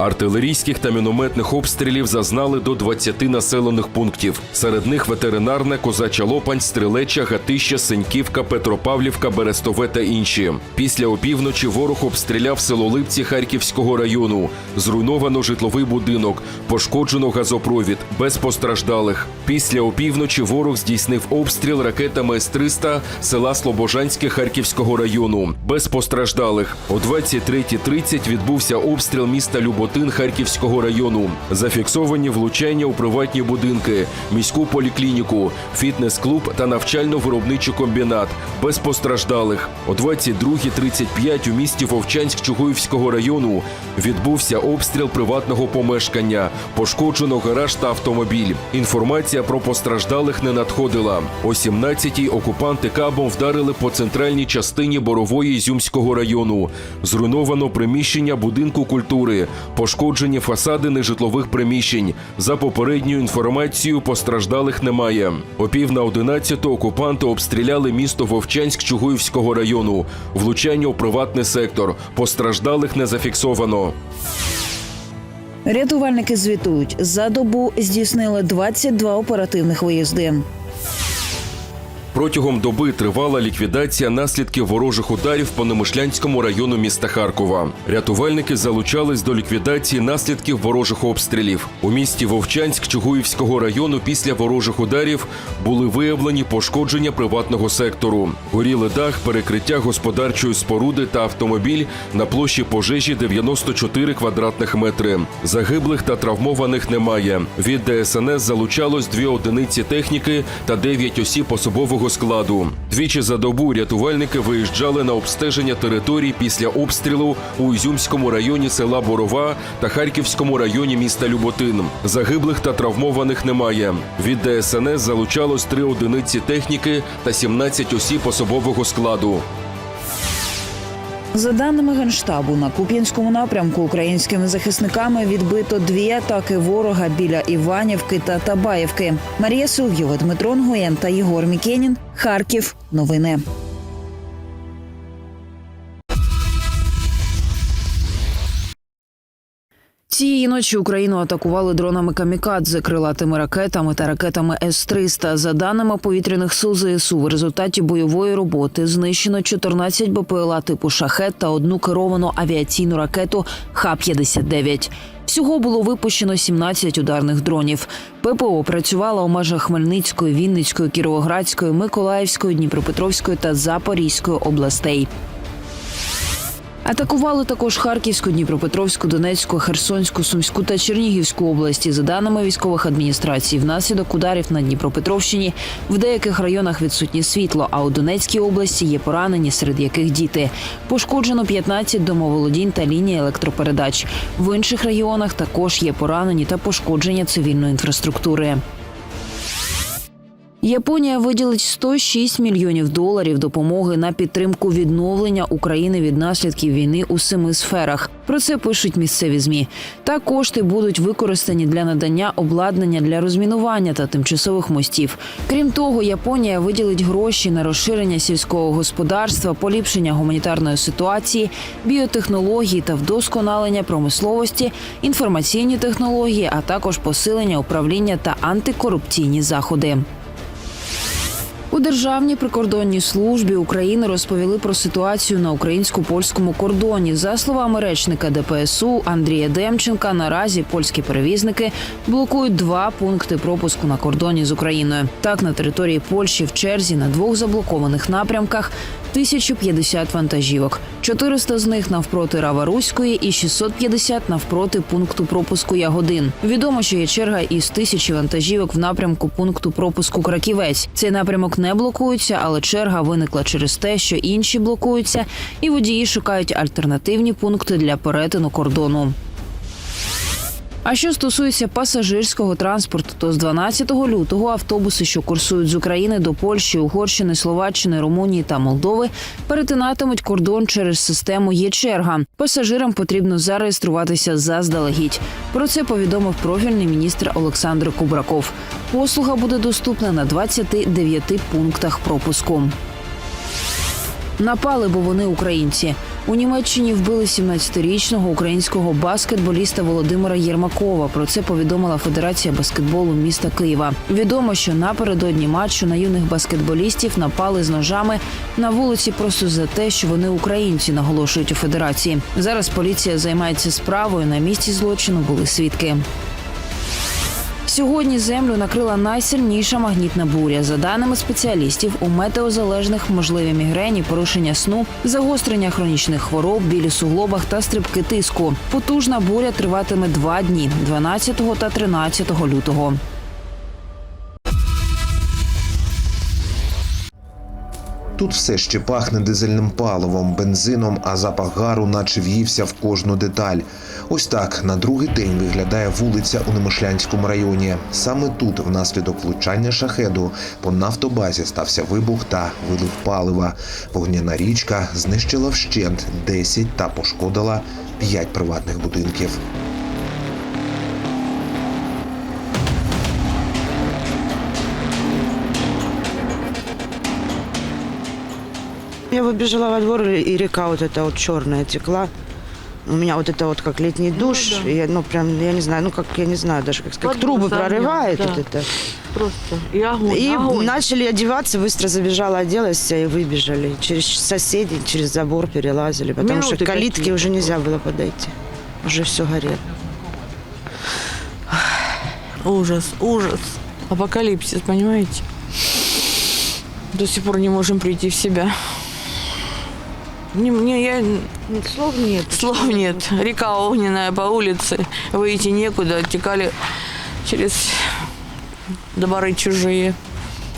Артилерійських та мінометних обстрілів зазнали до 20 населених пунктів. Серед них ветеринарне, Козача Лопань, Стрелеча, Гатища, Сеньківка, Петропавлівка, Берестове та інші. Після опівночі ворог обстріляв село Липці Харківського району. Зруйновано житловий будинок, пошкоджено газопровід, без постраждалих. Після опівночі ворог здійснив обстріл ракетами С-300 села Слобожанське Харківського району. Без постраждалих. О 23.30 відбувся обстріл міста Люботин Харківського району. Зафіксовані влучання у приватні будинки, міську поліклініку, фітнес-клуб та навчально-виробничий комбінат. Без постраждалих. О 22.35 у місті Вовчанськ Чугуївського району відбувся обстріл приватного помешкання. Пошкоджено гараж та автомобіль. Інформація про постраждалих не надходила. О 17-й окупанти кабом вдарили по центральній частині Борової Ізюмського району. Зруйновано приміщення будинку культури, пошкоджені фасади нежитлових приміщень. За попередньою інформацією, постраждалих немає. О пів на одинадцяту окупанти обстріляли місто Вовчанськ Чугуївського району. Влучання у приватний сектор. Постраждалих не зафіксовано. Рятувальники звітують, за добу здійснили 22 оперативних виїзди. Протягом доби тривала ліквідація наслідків ворожих ударів по Немишлянському району міста Харкова. Рятувальники залучались до ліквідації наслідків ворожих обстрілів. У місті Вовчанськ Чугуївського району після ворожих ударів були виявлені пошкодження приватного сектору. Горіли дах, перекриття господарчої споруди та автомобіль на площі пожежі 94 квадратних метри. Загиблих та травмованих немає. Від ДСНС залучалось дві одиниці техніки та 9 осіб особового складу. Двічі за добу рятувальники виїжджали на обстеження територій після обстрілу у Ізюмському районі села Борова та Харківському районі міста Люботин. Загиблих та травмованих немає. Від ДСНС залучалось три одиниці техніки та 17 осіб особового складу. За даними генштабу, на Куп'янському напрямку українськими захисниками відбито дві атаки ворога біля Іванівки та Табаєвки. Марія Силв'єва, Дмитро Нгоєн та Єгор Мікенін. Харків. Новини. Цієї ночі Україну атакували дронами камікадзе, крилатими ракетами та ракетами С-300. За даними повітряних сил ЗСУ, в результаті бойової роботи знищено 14 БПЛА типу шахет та одну керовану авіаційну ракету Х-59. Всього було випущено 17 ударних дронів. ППО працювала у межах Хмельницької, Вінницької, Кіровоградської, Миколаївської, Дніпропетровської та Запорізької областей. Атакували також Харківську, Дніпропетровську, Донецьку, Херсонську, Сумську та Чернігівську області. За даними військових адміністрацій, внаслідок ударів на Дніпропетровщині в деяких районах відсутнє світло. А у Донецькій області є поранені, серед яких діти. Пошкоджено 15 домоволодінь та лінії електропередач. В інших регіонах також є поранені та пошкодження цивільної інфраструктури. Японія виділить 106 мільйонів доларів допомоги на підтримку відновлення України від наслідків війни у семи сферах. Про це пишуть місцеві змі. Та кошти будуть використані для надання обладнання для розмінування та тимчасових мостів. Крім того, Японія виділить гроші на розширення сільського господарства, поліпшення гуманітарної ситуації, біотехнології та вдосконалення промисловості, інформаційні технології, а також посилення управління та антикорупційні заходи. У Державній прикордонній службі України розповіли про ситуацію на українсько-польському кордоні. За словами речника ДПСУ Андрія Демченка, наразі польські перевізники блокують два пункти пропуску на кордоні з Україною. Так, на території Польщі в черзі на двох заблокованих напрямках 1050 вантажівок. 400 з них навпроти Раваруської і 650 навпроти пункту пропуску Ягодин. Відомо, що є черга із тисячі вантажівок в напрямку пункту пропуску Краківець. Цей напрямок не блокується, але черга виникла через те, що інші блокуються, і водії шукають альтернативні пункти для перетину кордону. А що стосується пасажирського транспорту, то з 12 лютого автобуси, що курсують з України до Польщі, Угорщини, Словаччини, Румунії та Молдови, перетинатимуть кордон через систему «Є-черга». Пасажирам потрібно зареєструватися заздалегідь. Про це повідомив профільний міністр Олександр Кубраков. Послуга буде доступна на 29 пунктах пропуску. Напали, бо вони українці. У Німеччині вбили 17-річного українського баскетболіста Володимира Єрмакова. Про це повідомила Федерація баскетболу міста Києва. Відомо, що напередодні матчу на юних баскетболістів напали з ножами на вулиці просто за те, що вони українці, наголошують у федерації. Зараз поліція займається справою. На місці злочину були свідки. Сьогодні землю накрила найсильніша магнітна буря. За даними спеціалістів, у метеозалежних можливі мігрені, порушення сну, загострення хронічних хвороб, біль у суглобах та стрибки тиску. Потужна буря триватиме два дні 12 та 13 лютого. Тут все ще пахне дизельним паливом, бензином, а запах гару наче в'ївся в кожну деталь. Ось так на другий день виглядає вулиця у Немишлянському районі. Саме тут, внаслідок влучання шахеду, по нафтобазі стався вибух та вилив палива. Вогняна річка знищила вщент 10 та пошкодила 5 приватних будинків. Я выбежала во двор, и река вот эта вот черная текла. У меня вот это вот как летний душ. да. и я, ну, прям, я не знаю, ну, как, я не знаю даже, как, как Под трубы глазами, прорывает да. вот это. Просто. И огонь, И огонь. начали одеваться, быстро забежала, оделась и выбежали. Через соседей, через забор перелазили, потому что Минуты к калитке уже нельзя было подойти. Уже все горело. Ужас, ужас. Апокалипсис, понимаете? До сих пор не можем прийти в себя. Не, мне, я, Слов нет. слов нет. Река огненная по улице. Выйти некуда. Текали через дворы чужие.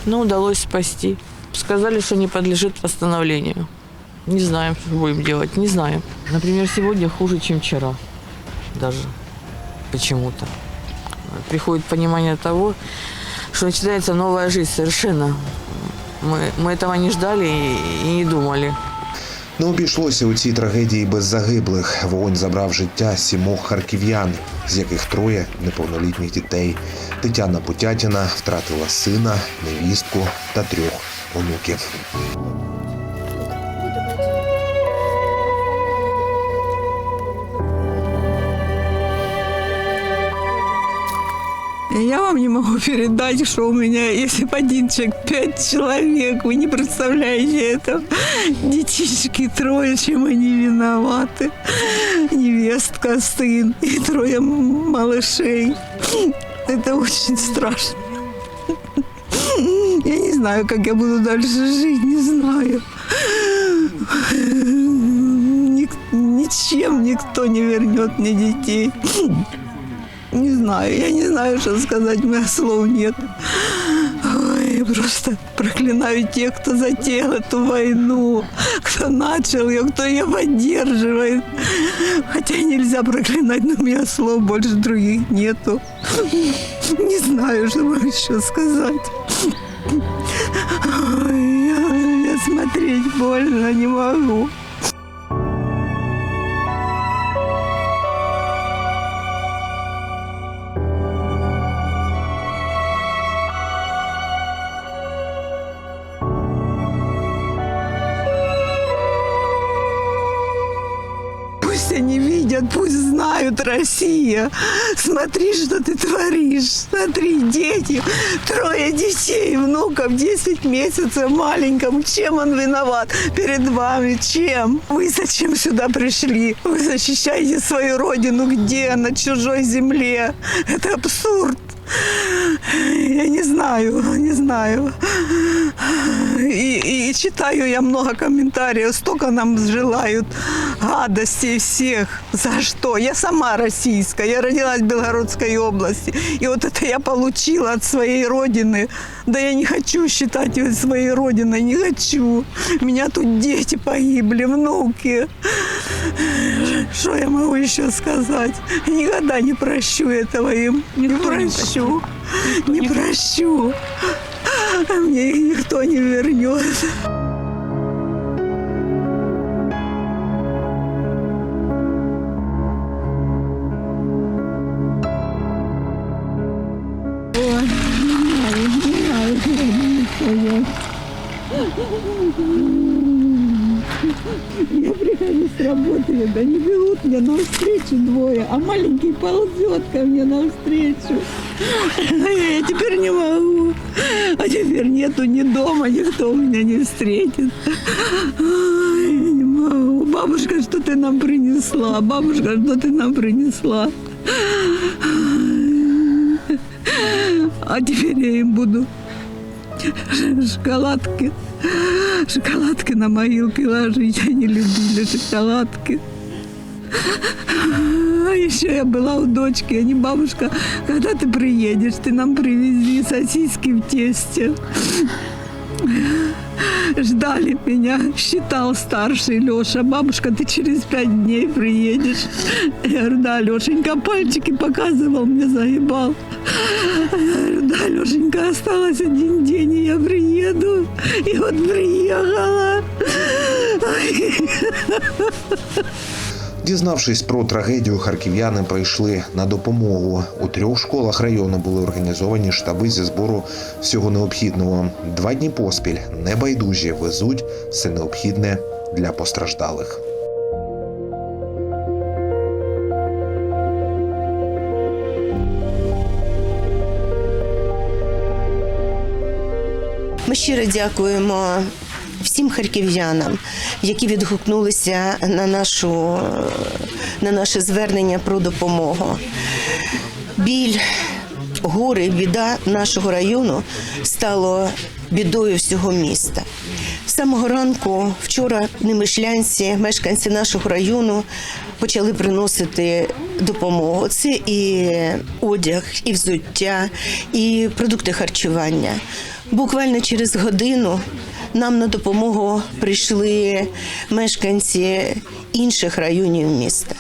Но удалось спасти. Сказали, что не подлежит восстановлению. Не знаем, что будем делать. Не знаем. Например, сегодня хуже, чем вчера. Даже. Почему-то. Приходит понимание того, что начинается новая жизнь совершенно. Мы, мы этого не ждали и, и не думали. Не обійшлося у цій трагедії без загиблих. Вогонь забрав життя сімох харків'ян, з яких троє неповнолітніх дітей. Тетяна Путятіна втратила сина, невістку та трьох онуків. Вам не могу передать, что у меня, если бы один человек, пять человек, вы не представляете это. Детишки трое, чем они виноваты. Невестка, сын и трое малышей. Это очень страшно. Я не знаю, как я буду дальше жить, не знаю. Ник- ничем никто не вернет мне детей. Не знаю, я не знаю, что сказать, у слов нет. Ой, просто проклинаю тех, кто затеял эту войну, кто начал ее, кто ее поддерживает. Хотя нельзя проклинать, но у меня слов больше других нету. Не знаю, что вам еще сказать. Ой, я, я смотреть больно не могу. Россия. Смотри, что ты творишь. Смотри, дети, трое детей, внуков, 10 месяцев маленькому. Чем он виноват перед вами? Чем? Вы зачем сюда пришли? Вы защищаете свою родину где? На чужой земле. Это абсурд. Я не знаю, не знаю. И, и читаю я много комментариев, столько нам желают гадостей всех. За что? Я сама российская, я родилась в Белгородской области. И вот это я получила от своей родины. Да я не хочу считать ее своей родиной, не хочу. У меня тут дети погибли, внуки. Что я могу еще сказать? Никогда не прощу этого им. Не прощу. Не прощу. А мне их никто не вернет. Ой, не Я прихожу с работы, они берут меня навстречу двое, а маленький ползет ко мне навстречу. Я теперь не могу. А теперь нету ни дома, никто меня не встретит. Я не могу. Бабушка, что ты нам принесла? Бабушка, что ты нам принесла? А теперь я им буду шоколадки. Шоколадки на могилке ложить. Они любили шоколадки. А еще я была у дочки. Они, бабушка, когда ты приедешь, ты нам привези сосиски в тесте. Ждали меня, считал старший Леша. Бабушка, ты через пять дней приедешь. Я говорю, да, Лешенька пальчики показывал, мне загибал. Я говорю, да, Лешенька, осталось один день, и я приеду. И вот приехала. Дізнавшись про трагедію, харків'яни прийшли на допомогу. У трьох школах району були організовані штаби зі збору всього необхідного. Два дні поспіль небайдужі везуть все необхідне для постраждалих. Ми щиро дякуємо всім харків'янам, які відгукнулися на, нашу, на наше звернення про допомогу. Біль, горе, біда нашого району стало бідою всього міста. З самого ранку вчора немишлянці, мешканці нашого району почали приносити допомогу. Це і одяг, і взуття, і продукти харчування. Буквально через годину нам на допомогу прийшли мешканці інших районів міста.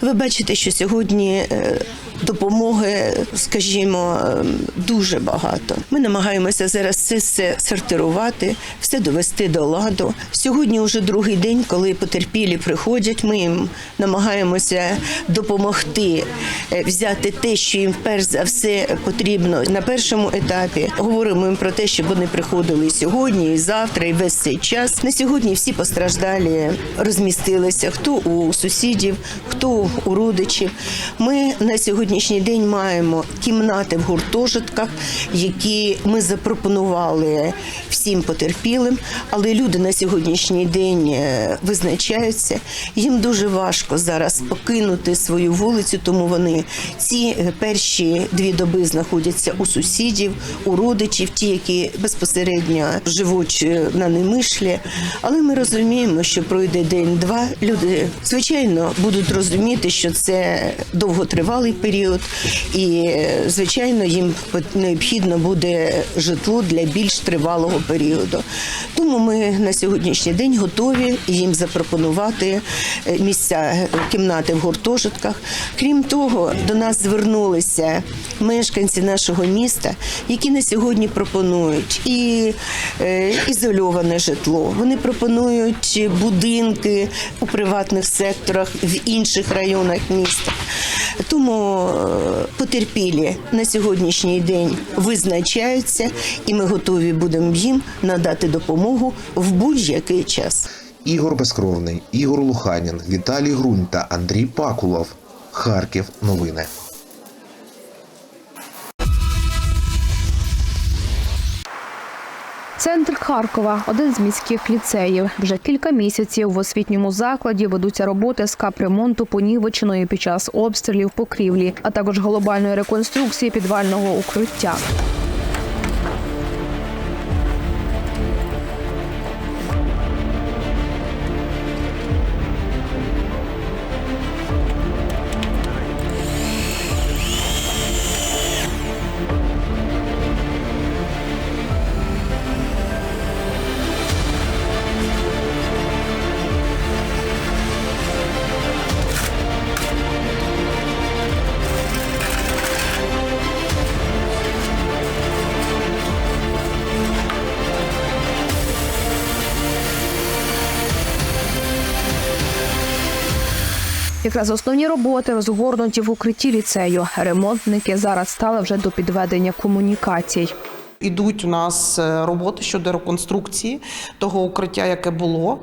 Ви бачите, що сьогодні е, допомоги, скажімо, е, дуже багато. Ми намагаємося зараз це все сортирувати, все довести до ладу. Сьогодні вже другий день, коли потерпілі приходять. Ми їм намагаємося допомогти е, взяти те, що їм перш за все потрібно на першому етапі. Говоримо їм про те, щоб вони приходили і сьогодні, і завтра, і весь цей час. На сьогодні всі постраждалі розмістилися. Хто у сусідів, хто у родичів. Ми на сьогоднішній день маємо кімнати в гуртожитках, які ми запропонували всім потерпілим, але люди на сьогоднішній день е, визначаються. Їм дуже важко зараз покинути свою вулицю, тому вони ці е, перші дві доби знаходяться у сусідів, у родичів, ті, які безпосередньо живуть е, на Немишлі. Але ми розуміємо, що пройде день-два. Люди звичайно будуть розуміти, що це довготривалий період, і е, звичайно їм необхідно буде житло для більш тривалого періоду. Тому ми на сьогоднішній день готові їм запропонувати е, місця е, кімнати в гуртожитках. Крім того, до нас звернулися мешканці нашого міста, які на сьогодні пропонують і ізольоване житло. Вони пропонують будинки у приватних секторах в інших районах міста. Тому е, потерпілі на сьогоднішній день визначаються, і ми готові будемо їм надати допомогу в будь-який час. Ігор Безкровний, Ігор Луханін, Віталій Грунь та Андрій Пакулов. Харків. Новини. Центр Харкова один з міських ліцеїв. Вже кілька місяців в освітньому закладі ведуться роботи з капремонту понівеченої під час обстрілів покрівлі, а також глобальної реконструкції підвального укриття. Якраз основні роботи розгорнуті в укритті ліцею. Ремонтники зараз стали вже до підведення комунікацій. Ідуть у нас е, роботи щодо реконструкції того укриття, яке було.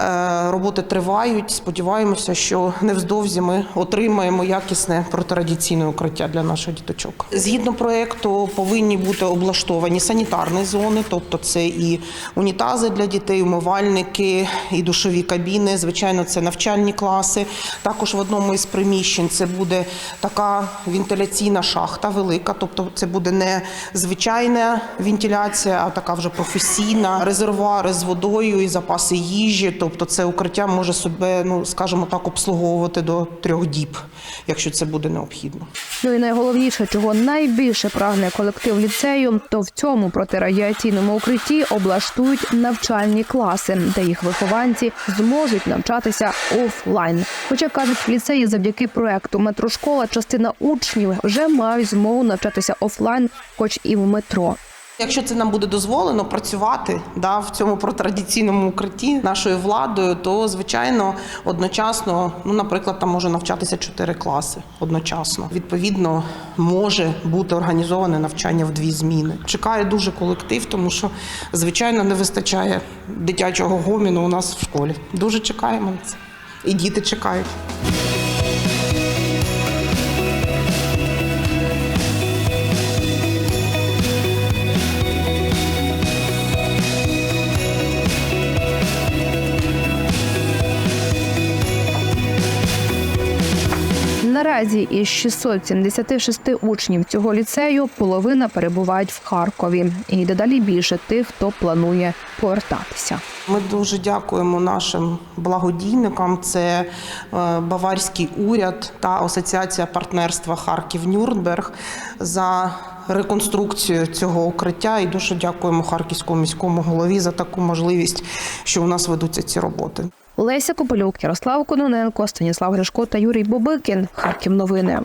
Е, Роботи тривають. Сподіваємося, що невздовзі ми отримаємо якісне протирадіаційне укриття для наших діточок. Згідно проекту, повинні бути облаштовані санітарні зони, тобто це і унітази для дітей, умивальники, і душові кабіни. Звичайно, це навчальні класи. Також в одному із приміщень це буде така вентиляційна шахта велика, тобто це буде не звичайна вентиляція, а така вже професійна. Резервуари з водою і запаси їжі. Тобто, це укриття може себе, ну скажімо так, обслуговувати до трьох діб, якщо це буде необхідно. Ну і найголовніше, чого найбільше прагне колектив ліцею, то в цьому протирадіаційному укритті облаштують навчальні класи, де їх вихованці зможуть навчатися офлайн. Хоча кажуть, в ліцеї завдяки проекту Метрошкола частина учнів вже мають змогу навчатися офлайн, хоч і в метро. Якщо це нам буде дозволено працювати да, в цьому протрадиційному укритті нашою владою, то звичайно одночасно, ну, наприклад, там може навчатися чотири класи одночасно. Відповідно, може бути організоване навчання в дві зміни. Чекає дуже колектив, тому що звичайно не вистачає дитячого гоміну у нас в школі. Дуже чекаємо на це. І діти чекають. Наразі із 676 учнів цього ліцею половина перебувають в Харкові, і дедалі більше тих, хто планує повертатися. Ми дуже дякуємо нашим благодійникам. Це е, Баварський уряд та Асоціація партнерства Харків Нюрнберг за реконструкцію цього укриття. І дуже дякуємо харківському міському голові за таку можливість, що у нас ведуться ці роботи. Леся Копилюк, Ярослав Кононенко, Станіслав Гришко та Юрій Бобикін. Харків новини.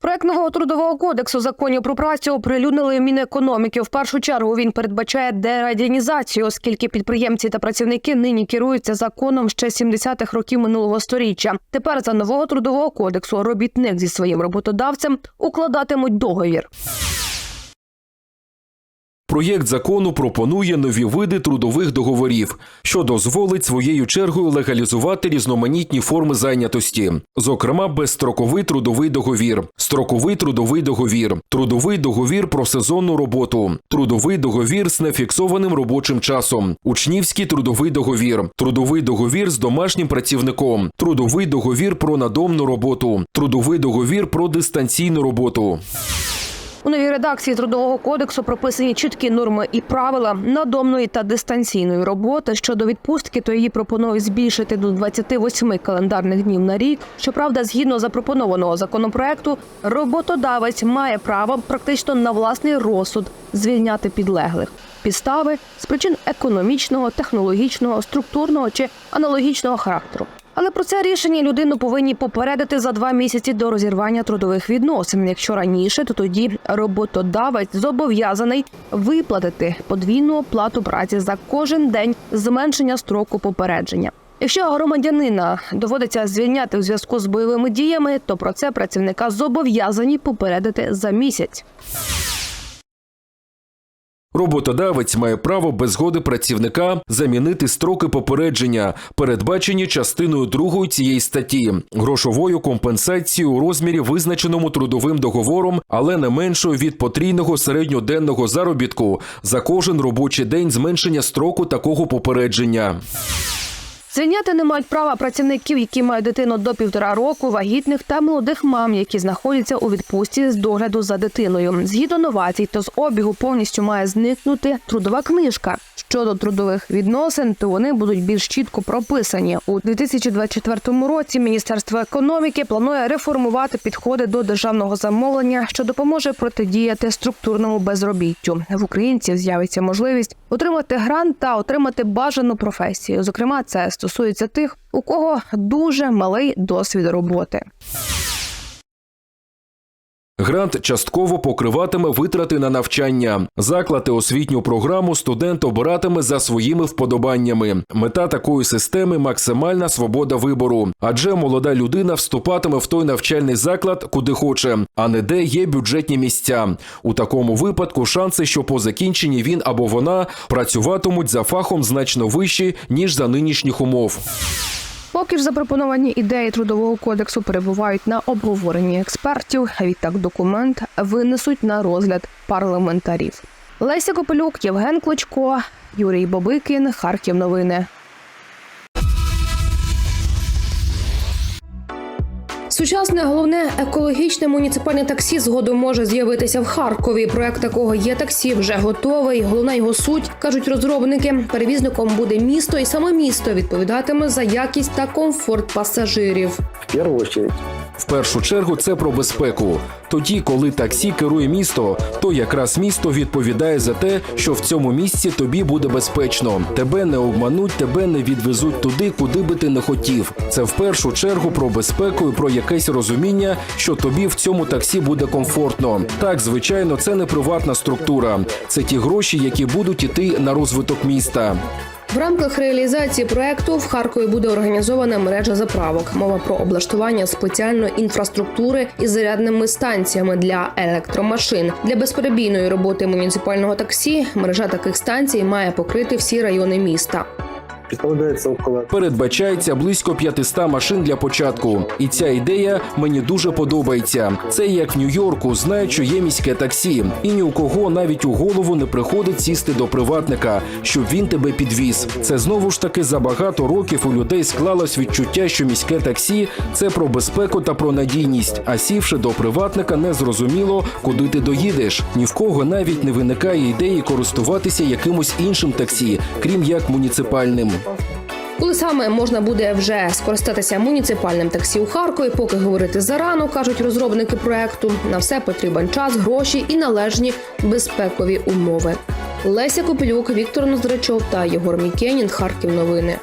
Проект нового трудового кодексу законів про працю оприлюднили Мінекономіки. В першу чергу він передбачає дерадянізацію, оскільки підприємці та працівники нині керуються законом ще 70-х років минулого сторіччя. Тепер за нового трудового кодексу робітник зі своїм роботодавцем укладатимуть договір. Проєкт закону пропонує нові види трудових договорів, що дозволить своєю чергою легалізувати різноманітні форми зайнятості, зокрема безстроковий трудовий договір, строковий трудовий договір, трудовий договір про сезонну роботу, трудовий договір з нефіксованим робочим часом, учнівський трудовий договір, трудовий договір з домашнім працівником, трудовий договір про надомну роботу, трудовий договір про дистанційну роботу. У новій редакції трудового кодексу прописані чіткі норми і правила надомної та дистанційної роботи. Щодо відпустки, то її пропонують збільшити до 28 календарних днів на рік. Щоправда, згідно запропонованого законопроекту, роботодавець має право практично на власний розсуд звільняти підлеглих. Підстави з причин економічного, технологічного, структурного чи аналогічного характеру. Але про це рішення людину повинні попередити за два місяці до розірвання трудових відносин. Якщо раніше, то тоді роботодавець зобов'язаний виплатити подвійну оплату праці за кожен день зменшення строку попередження. Якщо громадянина доводиться звільняти у зв'язку з бойовими діями, то про це працівника зобов'язані попередити за місяць. Роботодавець має право без згоди працівника замінити строки попередження, передбачені частиною другої цієї статті, грошовою компенсацією у розмірі, визначеному трудовим договором, але не меншою від потрійного середньоденного заробітку за кожен робочий день зменшення строку такого попередження. Звільняти не мають права працівників, які мають дитину до півтора року, вагітних та молодих мам, які знаходяться у відпустці з догляду за дитиною. Згідно новацій, то з обігу повністю має зникнути трудова книжка. Щодо трудових відносин, то вони будуть більш чітко прописані у 2024 році. Міністерство економіки планує реформувати підходи до державного замовлення, що допоможе протидіяти структурному безробіттю. В українців з'явиться можливість отримати грант та отримати бажану професію. Зокрема, це стосується тих, у кого дуже малий досвід роботи. Грант частково покриватиме витрати на навчання. Заклад і освітню програму студент обиратиме за своїми вподобаннями. Мета такої системи максимальна свобода вибору, адже молода людина вступатиме в той навчальний заклад, куди хоче, а не де є бюджетні місця. У такому випадку шанси, що по закінченні він або вона працюватимуть за фахом значно вищі ніж за нинішніх умов. Поки ж запропоновані ідеї трудового кодексу перебувають на обговоренні експертів. Відтак документ винесуть на розгляд парламентарів. Леся Копелюк, Євген Клочко, Юрій Бобикін, Харків. Новини. Сучасне головне екологічне муніципальне таксі згодом може з'явитися в Харкові. Проект такого є таксі вже готовий. Головна його суть кажуть розробники. Перевізником буде місто, і саме місто відповідатиме за якість та комфорт пасажирів. В первую очередь В першу чергу це про безпеку. Тоді, коли таксі керує місто, то якраз місто відповідає за те, що в цьому місці тобі буде безпечно. Тебе не обмануть, тебе не відвезуть туди, куди би ти не хотів. Це в першу чергу про безпеку і про якесь розуміння, що тобі в цьому таксі буде комфортно. Так, звичайно, це не приватна структура. Це ті гроші, які будуть іти на розвиток міста. В рамках реалізації проекту в Харкові буде організована мережа заправок. Мова про облаштування спеціальної інфраструктури із зарядними станціями для електромашин. Для безперебійної роботи муніципального таксі мережа таких станцій має покрити всі райони міста. Предполагается около Передбачається близько 500 машин для початку, і ця ідея мені дуже подобається. Це як в Нью-Йорку, знають, що є міське таксі, і ні у кого навіть у голову не приходить сісти до приватника, щоб він тебе підвіз. Це знову ж таки за багато років у людей склалось відчуття, що міське таксі це про безпеку та про надійність. А сівши до приватника, не зрозуміло, куди ти доїдеш. Ні в кого навіть не виникає ідеї користуватися якимось іншим таксі, крім як муніципальним. Коли саме можна буде вже скористатися муніципальним таксі у Харкові, поки говорити зарано, кажуть розробники проекту. На все потрібен час, гроші і належні безпекові умови. Леся Копилюк, Віктор Ноздрачов та Єгор Мікенін. Харків. Новини.